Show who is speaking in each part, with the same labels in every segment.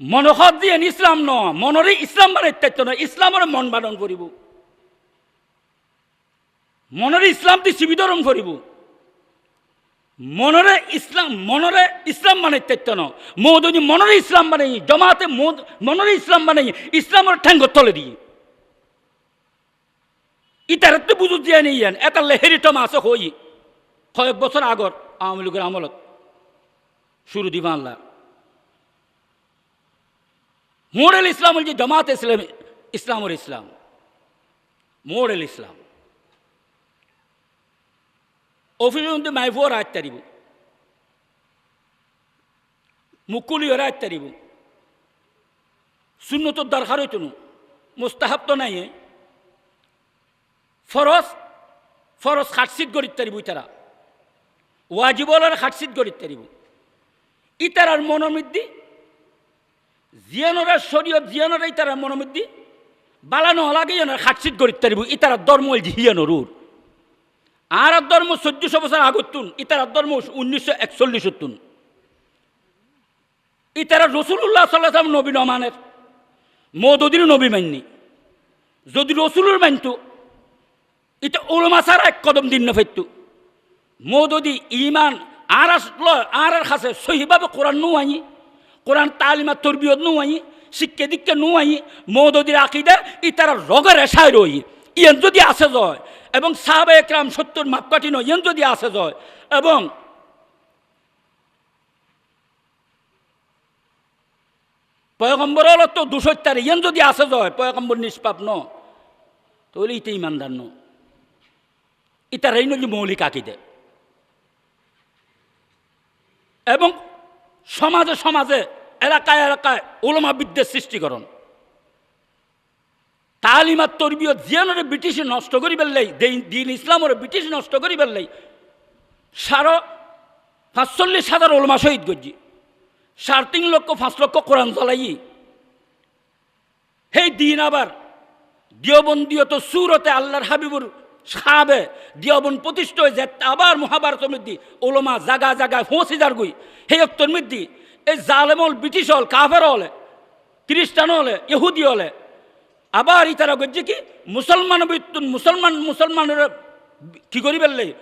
Speaker 1: মনোহর দিয়ে ইসলাম ন, মনরে ইসলাম মানে ইত্যাত্য নয় ইসলামরে মন বাদন করিব। মনরে ইসলাম দি বিতরণ করিব। মনরে ইসলাম মনরে ইসলাম মানে ইত্যাত্য ন। মো যদি মনরে ইসলাম মানে জমাতে মনরে ইসলাম মানে ইসলামের ঠ্যাঙ্গ তলে দিয়ে। ইতার তো বুঝু দিয়ে নিয়ে যান এটা লেহেরি টমা আছে হই। কয়েক বছর আগর আওয়ামী লীগের আমলত। শুরু দিবা আল্লাহ। মোড়েল ইসলাম হল যে জামাত ইসলাম ইসলামর ইসলাম মোড়েল ইসলাম অফিসের মধ্যে মাইফুয়ার আয় তারিব শূন্য তো দরকার হইতো মুস্তাহাব তো নাই ফরজ ফরজ খাটসিট গড়িত তারিব ইতারা ওয়াজিবলার খাটসিট গড়িত তারিব ইতারার মনোমৃদ্ধি জিয়ানোরা শরীয়ত জিয়ানোরা ইতারা মনোমৃদ্ধি বালানো হলাগে যেন খাটসিট গড়িত তারিব। ইতারা ধর্ম জিয়ানোরুর আর আর ধর্ম চোদ্দশো বছর আগতুন ইতার ধর্ম উনিশশো একচল্লিশতুন ইতারা রসুল্লাহ সাল্লাহ নবী নমানের মদদির নবী মাননি যদি রসুলের মানত এটা ওলমা এক কদম দিন না ফেরত মদদি ইমান আর আর খাসে, সহিভাবে কোরআন নো আই কোরআন তালিমা তরবিয়ত নো আই শিক্ষা দীক্ষা নো আই মদদির আকিদা, ইতারা রগের এসায় রই। ইয়েন যদি আসে যায় এবং সাহাবে একরাম সত্তর মাপকাঠি নয়, ইয়েন যদি আসে যায় এবং পয়গম্বর তো দুশোত্তার, ইয়েন যদি আসে যায় পয়গম্বর নিষ্পাপ ন। তাহলে ইতে ইমানদার ন। ইতার এই নদী মৌলিক আকিদে। এবং সমাজে সমাজে এলাকায় এলাকায় ওলমা বিদ্যের সৃষ্টিকরণ। তালিমাত তরবিয়ত জিয়ানরে ব্রিটিশ নষ্ট করি পেলাই দিন ইসলামরে ব্রিটিশ নষ্ট করি পেলাই সাড়ে পাঁচচল্লিশ হাজার ওলমা শহীদ করছি। সাড়ে তিন লক্ষ, পাঁচ লক্ষ কোরআন চলাই। সেই দিন আবার দিয়বন্দীয়ত সুরতে আল্লাহর হাবিবুর সাবে দিয়বন প্রতিষ্ঠ হয়ে যায় আবার মহাভারত মধ্যে ওলমা জাগা জাগায় ফোঁসি যার গুই সেই অক্তর মধ্যে এই জালেমল ব্রিটিশ হল, কাফের হলে, খ্রিস্টান হলে, ইহুদি হলে। আবার ইতারা করছে কি? মুসলমান মুসলমান, মুসলমানের কি করি পেললে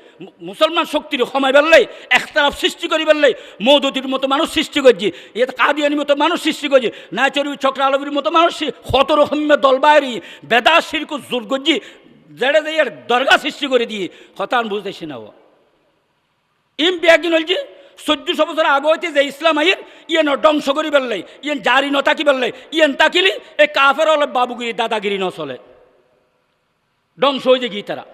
Speaker 1: মুসলমান শক্তির সময় পেললে একতারাপ সৃষ্টি করি পেললে মৌদতির মতো মানুষ সৃষ্টি করছি। এটা কাদিয়ানির মতো মানুষ সৃষ্টি করছি। নাচরি চক্র আলবীর মতো মানুষ কত রকমের দল বাইরি। বেদা শিরকু জোর করছি। জেড়ে যে এর দরগা সৃষ্টি করে দিয়ে। হতান বুঝতেছি না ও। ইম একদিন হলছি চোদ্দশো বছর আগে হইতে যে ইসলাম আইন, ইয়েন ধ্বংস করি পেললে ইয়েন জারি ন পেললে ইয়েন তাকিলি এই কাফের হলে বাবুগিরি, দাদাগিরি ন চলে ধ্বংস হয়ে যে গিয়ে তারা?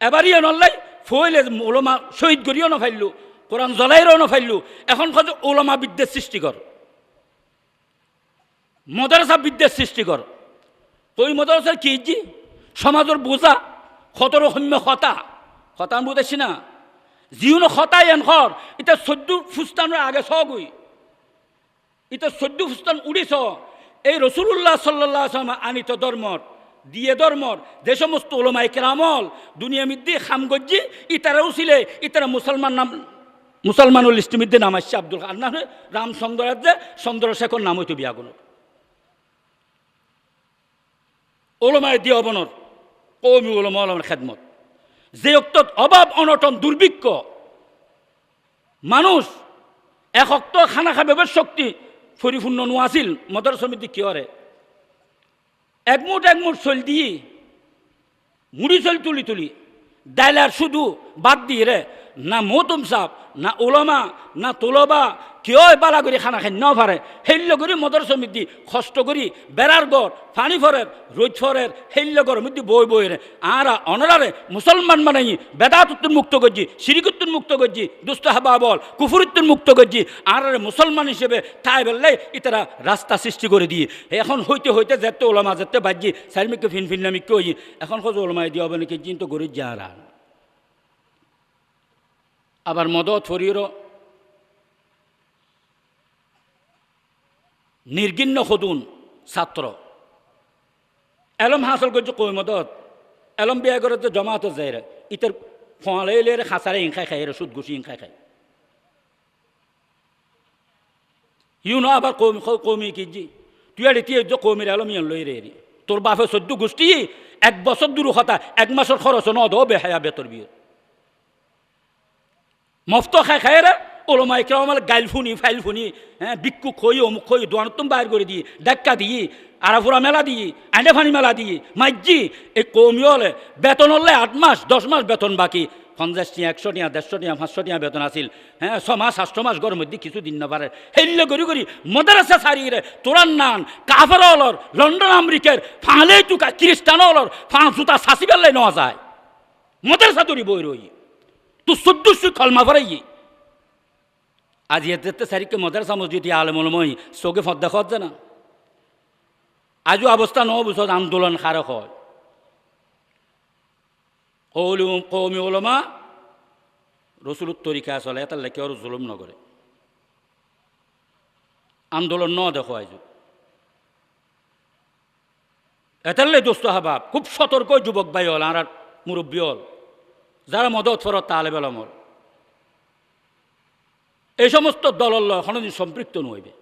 Speaker 1: এবার ইয়ে নল্লাই ফইলে ওলমা শহীদ করিও না ফাইলু কোরআন জ্বলাইরও না ফাইলু এখন কত ওলমা বিদ্যের সৃষ্টি কর। মদারসা বিদ্যের সৃষ্টি কর। ওই মদারসার কি জি? সমাজের বোঝা কত রকম্য হতা হতা বুঝেছি না। হতাই এন ঘর এটা চৈধ্য ফুস্তানের আগে সগুই এটা চৈধ্য ফুস্তান উড়িছ এই রসুল্লাহ সাল্লাহ আনিত ধর্মর দিয়ে ধর্মর যে সমস্ত ওলমাই কেরামল দুনিয়া মিদ্দি খামগজ্জি ইতারাও ছিলে ইতারা মুসলমান নাম মুসলমানুল ইস্টিমিদ্দি নাম আসছে আব্দুল খান না রামচন্দ্রের যে চন্দ্রশেখর নাম হইতো বিয়াগুলোর ওলমায় দিয়ে অবনর কৌমি ওলমা ওলমের খেদমত। যে অক্তত অভাব, অনটন, দুর্ভিক্ষ, মানুষ এক অক্ত খানা খাবে শক্তি পরিপূর্ণ নোয়াছিল মদর সমিতি কি করে একমুট একমুট চল দিয়ে মুড়ি চল তুলি তুলি ডাইলার শুধু বাদ দিয়ে রে, না মৌতম সাপ, না ওলমা, না তোলবা কেউ বালা করে খানা খাই ন পারে হেল্য করি মদর সমিতি কষ্ট করি বেড়ার গড় ফানি ফরের রোজ ফরের হেল্য গড় মধ্যে বই বই রে আরা অনরারে মুসলমান মানাই বেদাতুত্তুন মুক্ত করছি সিরিকুত্তুন মুক্ত করছি দুস্থ হাবা বল কুফুরিত্তুন মুক্ত করছি আর মুসলমান হিসেবে তাই বেললে ইতারা রাস্তা সৃষ্টি করে দিয়ে। এখন হইতে হইতে যেতে ওলামা যেতে বাজি সাইমিকে ফিন ফিন নামিকে হই এখন খোঁজ ওলামাই দিয়ে হবে নাকি? চিন্তা করি যা আবার মদত ফরিয়েরও নির্গিন্ন সদুন ছাত্র এলম হাসল করছে কই মদত। এলম বিয়া করে তো জমা হতো যায় ইতার ফলে খাঁচারে ইংখাই খাই সুদ ঘুষি ইংখাই খাই। ইউ ন আবার কৌমি কৌমি কি জি? তুই আর এটি কৌমির আলমিয়ান লই রে তোর বাপে চোদ্দ গোষ্ঠী, এক বছর দূর কথা এক মাসের খরচ ন দো বেহায়া বেতর বিয়ে মফত খাই খাই রে ওলমাই কেউ আমার গাইল ফুনি, ফাইল ফুনি হ্যাঁ বিক্ষু খই, অমুক খই, দোয়ান তুম বাইর করে দিই ডাক্কা দিই, আরাফুরা মেলা দিই আইডে ফানি মেলা দিই মাইজি এই কমি হলে বেতন হলে আট মাস, দশ মাস বেতন বাকি, পঞ্চাশ টিয়া, একশো টিয়া, দেড়শো টিয়া, পাঁচশো টিয়া বেতন আছিল হ্যাঁ ছ মাস আষ্ট মাস গরম মধ্যে কিছু দিন না পারে। হেললে করি করি মদারাসা সারিয়ে রে তোরার নান, কাফার অলর, লন্ডন আমেরিকার ফাঁলে টুকা খ্রিস্টান অলর ফাঁ জুতা সাসি বেল্লাই নেওয়া যায়। মদারাসা তরি বই রই, তো সদ্যস্য খলমা ফরাই আজ এতে সারিকে মদারাসা মসজিদ আলমলমই চোখে ফদ্দা খত না আজও অবস্থা ন বছর আন্দোলন খারক হয়। ওলমা রসুলত তরিকা চলে এটার লেখে আর জুলুম নগরে আন্দোলন ন দেখো আজ এটারলে দোস্ত হাবাব, খুব সতর্ক যুবক ভাই হল আর মুরব্বী হল। যারা মদত ফরত তালে বেলমল এই সমস্ত দলল কোনোদিন সম্পৃক্ত নইবে।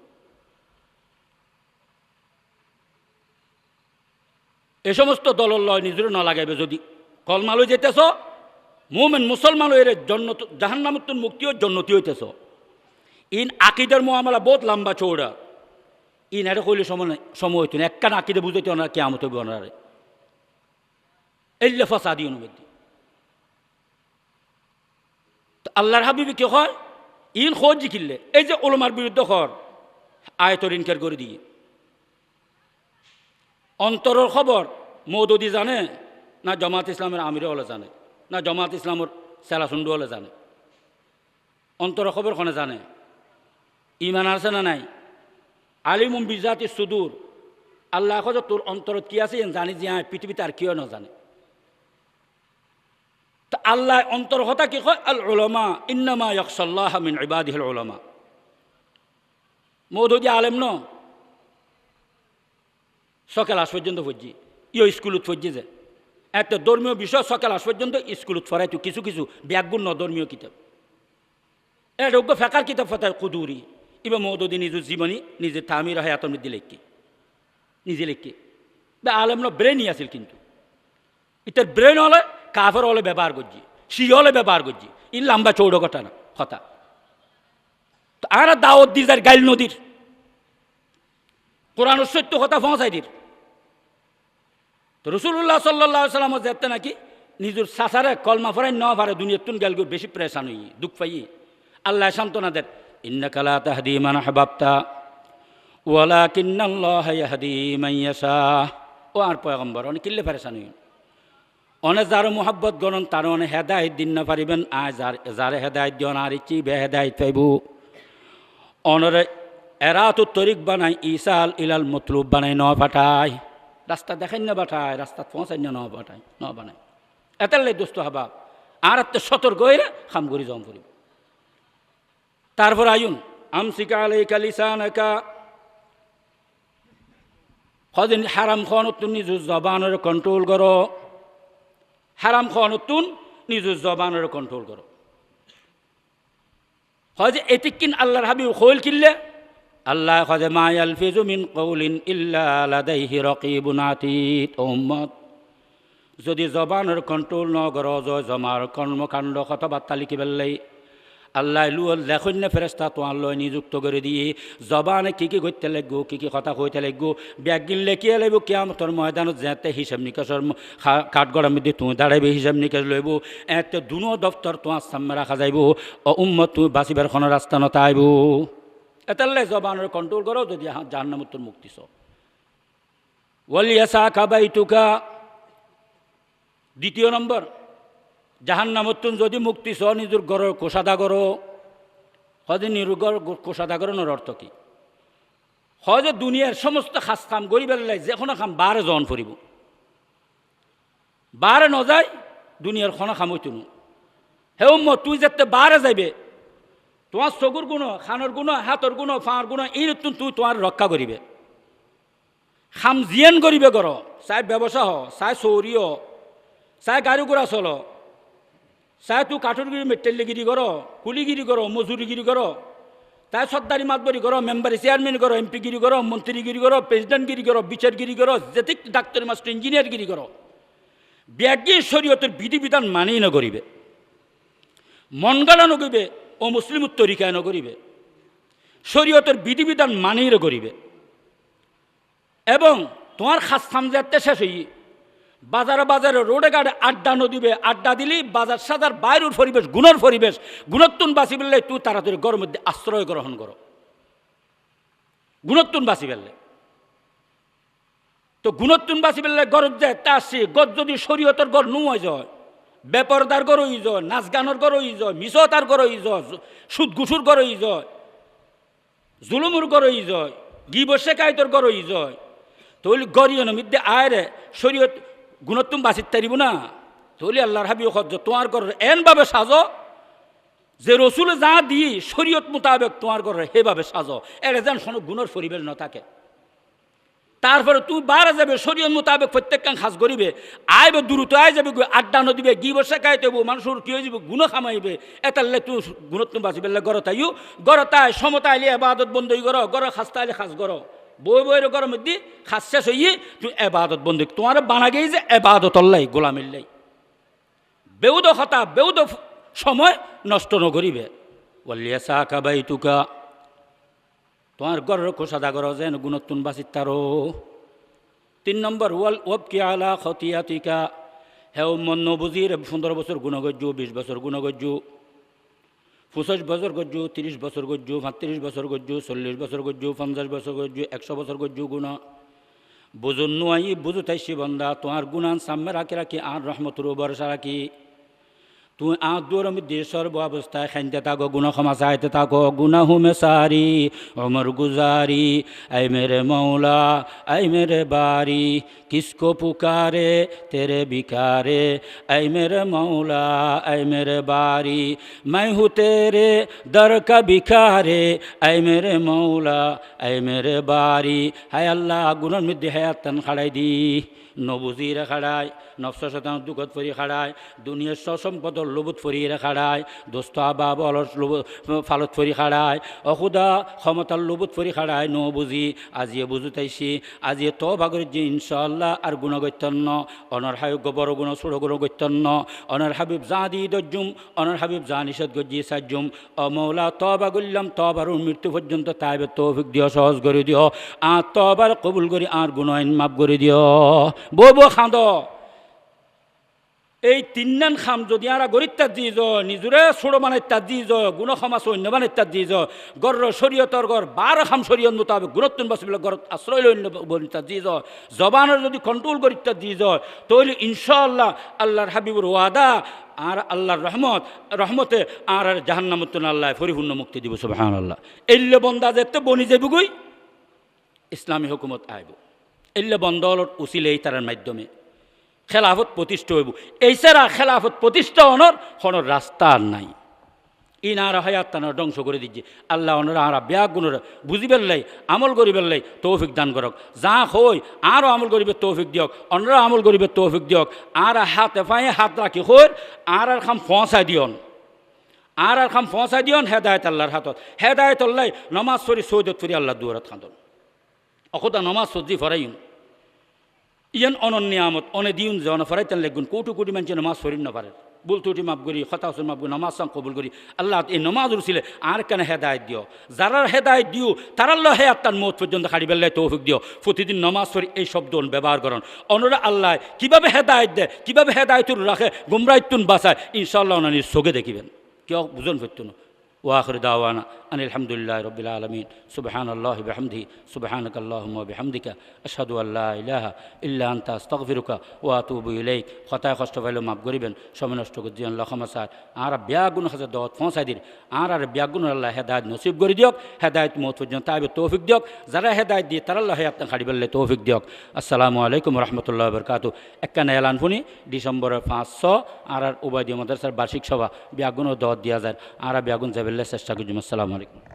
Speaker 1: এ সমস্ত দলর লয় নিজের না লাগাইবে। যদি কলমালয় যেতেছ, মোমেন মুসলমান এর জন্য জাহান্নামুত্তর মুক্তি ও জন্নতি হইতেছ। ইন আকিদের মোয়ামলা বহুত লম্বা চৌড়া ইন এটা কইলে সময় সময় হইতো না। একখান আকিদে বুঝাইতে ওনার কেমত হইবে ওনারে। এল্লে ফসাদি অনুমতি আল্লাহর হাবিবি কি হয় ইন খোঁজ জিকিলে এই যে ওলমার বিরুদ্ধে খর আয়তর ইনকার করে দিয়ে অন্তরের খবর, মৌদুদি জানে, না জমাত ইসলামের আমিরে হলে জানে, না জমাত ইসলামের সেলাসুন্ডু হলে জানে। অন্তরের খবর খনে জানে? ইমান আছে না নাই? আলিমুম বিজাতি সুদূর, আল্লাহ তোর অন্তরত কি আছে? জানি যে হ্যাঁ পৃথিবীতে আর কেউ না তো আল্লাহ অন্তর কথা কি কয়? আল ওলমা ইন্নামা ইয়কসাল্লাহ মিন ইবাদিহিল ওলমা মৌদুদি আলেম ন? সকাল আস পর্যন্ত পড়ছি ইয় স্কুলত পড়ছি যে। একটা ধর্মীয় বিষয় সকাল আস পর্যন্ত স্কুলত ফরাইতো কিছু কিছু ব্যাগুণ ন ধর্মীয় কিতাব এটা ওকে ফেকার কিতাব ফতায় কুদুরি এবার মৌদুদি নিজের জীবনী নিজে তামির হায়াতম মধ্যে লেখকে নিজে লেখকে আলেম ন ব্রেনই আছিল কিন্তু। ইতার ব্রেন হলে কাফের হলে ব্যবহার করছি সি হলে ব্যবহার করছি। ই লম্বা চৌড় কথা। না কথা আর দাওয়াত দি যার গাইল নদীর। কোরআন সত্য কথা পৌঁছাই দির তো রসুল্লাহ সাল্লাহ সাল্লাম যেতে নাকি নিজের সাসারে কলমা ফরাই ন পারে দুনিয়ার তুন গেল বেশি প্রেশান হই, দুঃখ পাই। আল্লাহ সান্ত্বনা দেন ইন্নাকালা তাহদি মান হাবাবতা ওয়ালা কিন্নাল্লাহ ইয়াহদি মাইয়াসা ও আর পয়গম্বর, অনেক কিল্লে প্রেশান হই। অনেক যার মোহাব্বত গণন, তার অনেক হেদায়ত দিন না পারিবেন। আয় যার যারে হেদায়ত দিও আর ইচ্ছি বে হেদায়ত পাইব? অনরে এরা তো তরিক বানাই ইসাল ইলাল মতলুব বানাই, ন পাঠায় রাস্তা দেখাই না পাঠায়, রাস্তা পৌঁছাই না ন পাঠায়, ন বানায়। এতালে দোস্ত হবা। আর এত সতর্ক হয়ে খাম করি জম করিব তারপর আয়ুন আমসিকা আলাই কালিসান একা সদিন হারাম খানতুন তুমি জবানের কন্ট্রোল করো। হারাম খানতুন নিজের জবানের কন্ট্রোল করো। হয় যে এটিকিন আল্লাহর হাবিব খোল কিনলে, আল্লাহ হজে মায়াল ফিজুমিন কৌলিন ইল্লা লাদাইহি রকিবুন আতীত, উম্মত। যদি জবানের কন্ট্রোল নগর জয় জমার কর্মকাণ্ড কথাবার্তা লিখি পেললেই আল্লাহ লুয়াল লেখন না ফেরেস্তা তো আল্লাহ নিযুক্ত করে দিয়ে জবানে কি কি করতে লাগবো, কি কি কথা কইতে লাগবো ব্যাগিন লেখিয়ে লাগবো কেমতর ময়দানত যেতে হিসাব নিকাশর কাঠগড়ার মধ্যে তুমি দাঁড়াইবে হিসাব নিকাশ লইব, এতে দুনো দপ্তর তোমার সামনে রাখা যাইব, ও উম্মত তুমি বাঁচিবার কোনো রাস্তা নতা আইব এতাল্লে জবানের কন্ট্রোল করো, যদি জাহান্নামুত্তর মুক্তি চ ওয়ালিয়াসা কাবাই টুকা দ্বিতীয় নম্বর জাহান্নামুত্তুন যদি মুক্তি চ নিজের গড়ের কোষাদা করো হজে নিরুগর কোষাদা করানোর অর্থ কি? হজে দুনিয়ার সমস্ত খাস কাম করি পেলাই যে কোনো কাম বারে জন ফুরিব বারে নযায় দুনিয়ার কোনো কাম হইতো হে উম্ম তুই যাতে বারে যাইবে তোমার চকুর গুণ খানোর গুণ হাতর গুণ ফাঁর গুণ, এই নতুন তুই তোমার রক্ষা করিবে খাম জিয়ান করিবে কর চাই ব্যবসা হ, চাই চৌরি হ, চাই গাড়ি ঘোড়া চল। চাই তুই কাঠুরগিরি মেটেলিগিরি কর কুলিগিরি কর মজুরিগিরি কর তাই সর্দারি মাতবরি করো মেম্বারি চেয়ারম্যান করো এমপিগিরি করো মন্ত্রীগিরি করো প্রেসিডেন্টগিরি করো বিচারগিরি করো যেতিক ডাক্তারি মাস্টার ইঞ্জিনিয়ারগিরি করো ব্যাগিয়ে শরীয়তের বিধিবিধান মানেই না করিবে। মন নগরিবে ও মুসলিম তরিকায় নগরিবে শরীয়তের বিধিবিধান মানেই না এবং তোমার খাস সামজাতে শেষ হই বাজারে বাজারে রোডে গাড়ে আড্ডা নদিবে আড্ডা দিলি, বাজার সাজার বাইরের পরিবেশ, গুণর পরিবেশ গুণত্তুন বাঁচি বেললে তুই তাড়াতাড়ি গরম মধ্যে আশ্রয় গ্রহণ করো। গুণত্তুন বাঁচি বেললে। তো গুণত্তুন বাঁচি বেললে গরজ যায় তা আসছে গর যদি শরীয়তের গর নুয় যায়, বেপরদার গর ই যায় নাচ গানের গর ই যায় মিসতার গর ই যায় সুদ ঘুষুর গর ই যায়, জুলুমুর গর ই যায় গিবসে কায়তর গর ই যায় তৈলি গরিয়ন মিদ্যে আয়রে শরীয়ত গুণত্তুম বাঁচিত তারিব না। তৈলি আল্লাহর হাবি সহ্য তোমার ঘর এনভাবে সাজো। যে রসুল যা দি শরীয়ত মোতাবেক তোমার ঘরে সেভাবে সাজো। এর যেন শোনো গুণের পরিবেশ ন থাকে তারপরে তুই বারা যাবে শরীয়ত মোতাবেক প্রত্যেকখান খাস করিবে আইবে দ্রুত আই যাবে আড্ডা নদিবে গি বসে খাইতে মানুষের কি হয়ে যাবে, গুণ খামাইবে। এতালে তুই গুণত্ব বাঁচিবে গরত আইও গরত আই সমতা আইলে এবাদত বন্ধই গর গর খাস্তা আইলে খাস গর বই বইয়ের গরম মধ্যে খাস শেষ হইয়ে তুই এবাদত বন্ধু তোমার বানা গেই যে এবাদত অল্লাই গোলামিল্লাই বেউদ হতা, বেউদ সময় নষ্ট নকরিবে বলিয়া চা কাবাই তুকা তোমার গরের খোসাদা গর যেন গুণত্তুন বাঁচিত তারো তিন নম্বর, ওয়াল ওব কি আলা খতিয়াতিকা। হেও মন নবুজির পনেরো বছর গুণগজ্জু, বিশ বছর গুণগজ্জু। পঁচিশ বছর গজ্জু, তিরিশ বছর গজ্জু সাতত্রিশ বছর গজ্জু, চল্লিশ বছর গজ্জু, পঞ্চাশ বছর গজ্জু, একশো বছর গজ্জু গুণ। বুঝুন নুয়াই বুঝু তাইছি বন্দা তোমার গুণান সাম্যে রাখি রাখি, আর রহমতুর বরসা রাখি। তুই আদুর মিদি সর্ব অবস্থায় খাইতে থাকো গুণ ক্ষমা চাইতে থাকো গুণা হুমে সারি অমর গুজারি আই মেরে মৌলা, আই মেরে বারি কিসকো পুকারে তেরে বিকারে আই মেরে মৌলা, আই মেরে বারি মাই হু তেরে দর কা বিকারে আই মেরে মৌলা, আই মেরে বারি হায় আল্লাহ গুণর মিদি হায়াত খাড়াই দি নবুজিরে খাড়ায় নফস শতাংশ দুঃখত ফরি খাড়ায়, দুনিয়ার সসম্পদর লোবত ফরিয়ে খাড়ায় দোস্ত আবা বলর লোব ফালত ফরি খাড়ায় অসুদা ক্ষমতার লোবত ফরি খাড়ায়, ন বুঝি, আজিয়ে বুঝু তাইছি আজিয়ে তো ভাগর যে ইনশাল্লাহ আর গুণগত্যন্ন অনর হায়ুগ্য বড় গুণ ছোড় গুণ গত্যন্ন অনর হাবিব যা দি দজ্জুম, অনর হাবিব যা নিষেধ গজ্জি সাজ্জুম অমৌলা তবা গল্লাম তবার মৃত্যু পর্যন্ত তাইবে তৌফিক দিও সহজ করে দিও আর তবার কবুল করি, আর গুণাইন মাফ করে দিও বো বো খাঁদ। এই তিননান খাম যদি আরা গরিত্যাত দি য নিজরে ছোড়ো মানে তাত দি গুণ সমাজ অন্য মানে তাত দি গর শরীয়তর গর বাৰ খাম শরীয়ত মোতাবেক গুণত্বন বাসিবিলাক ঘৰত আশ্ৰয় লৈ অন্য তাত দি য জবানৰ যদি কন্ট্রোল করি তাত দি তৈলি ইনশাআল্লাহ আল্লাহর হাবিবুর ওয়াদা আর আল্লাহর রহমত রহমতে আর আর জাহান্নামতুন আল্লাহ পরিপূর্ণ মুক্তি দিব সুবাহান আল্লাহ এল্লে বন্দা যেতে বনি যাবগৈ ইসলামী হুকুমত আইব এল্লে বন্দলত উচিলে এই তার মাধ্যমে। খেলাফত প্রতিষ্ঠা হইব। এই ছাড়া খেলাফত প্রতিষ্ঠা হনর হনর রাস্তা আর নাই। ইনারা হায়াত তানার ধ্বংস করে দিচ্ছে। আল্লাহ ওনারা আরা ব্যাগ গুণরা বুঝি পেললাই আমল করি পেললাই তৌফিক দান করক। যা হই আরও আমল করিবে তৌফিক দিয়ক, অন্যরা আমল করিবে তৌফিক দিয়ক। আর হাতে পায়ে হাত রাখি হইর আর আর খাম ফসাই দিয়ন। আর আর খাম ফসাই দিয়ন হেদায়ত আল্লাহর হাতত। হেদায়ত আল্লাহ, নমাজ ফরি সৈদত ফরি আল্লাহ দুয়ারত খাঁদন। অকতা নমাজ সজ্জি ফরাইম ইয়ান অনন্য আমত অনে দিউন জন অনফারাই তেন লেগুন কোটি কোটি মানুষ নমাজ শরীর নপারে বুল তুটি মাপ করি হতা হসুন মাপ করি, নমাজ সং কবুল করি। আল্লাহ এই নমাজ উরছিলে আর কেন হেদায়ত দিও? যারার হেদায়ত দিও তারাল্ল হে আত্মার মত পর্যন্ত হারি বেল্লাই তৌফিক দিও। প্রতিদিন নমাজ শরীর এই শব্দ ব্যবহার করেন। অনুরা আল্লাহ কীভাবে হেদায়ত দেয়, কীভাবে হেদায়তুন রাখে গুমরাইতুন বাসায় ইনশাল্লাহ অনানির সোগে দেখিবেন। কেউ বুঝন ও ওয়াখর দাওয়ানা। ان الحمد لله رب العالمين سبحان الله بحمده سبحانك اللهم وبحمدك اشهد ان لا اله الا انت استغفرك واتوب اليك খতায় কষ্ট পাইলে মাফ করিবেন সময় নষ্ট করে দিয়েন লক্ষমাসার আর ব্যাগুন হাজার দত পৌঁছাই দিন আর আর ব্যাগুন আল্লাহ হেদায়ত নসিব করে দিয়ক হেদায়ত মত পর্যন্ত তাইবে তৌফিক দিয়ক যারা হেদায়ত দিয়ে তারা আল্লাহ আপনার খাড়ি বেললে তৌফিক দিয়ক আসসালামু আলাইকুম রহমতুল্লাহ বরকাত একখানে এলান শুনি ডিসেম্বরের পাঁচশো আর আর উবায়দী মাদ্রাসার বার্ষিক সভা ব্যাগুনও দত দিয়া যায় আর ব্যাগুন যাবেলে চেষ্টা করছি আসসালামু আলাইকুম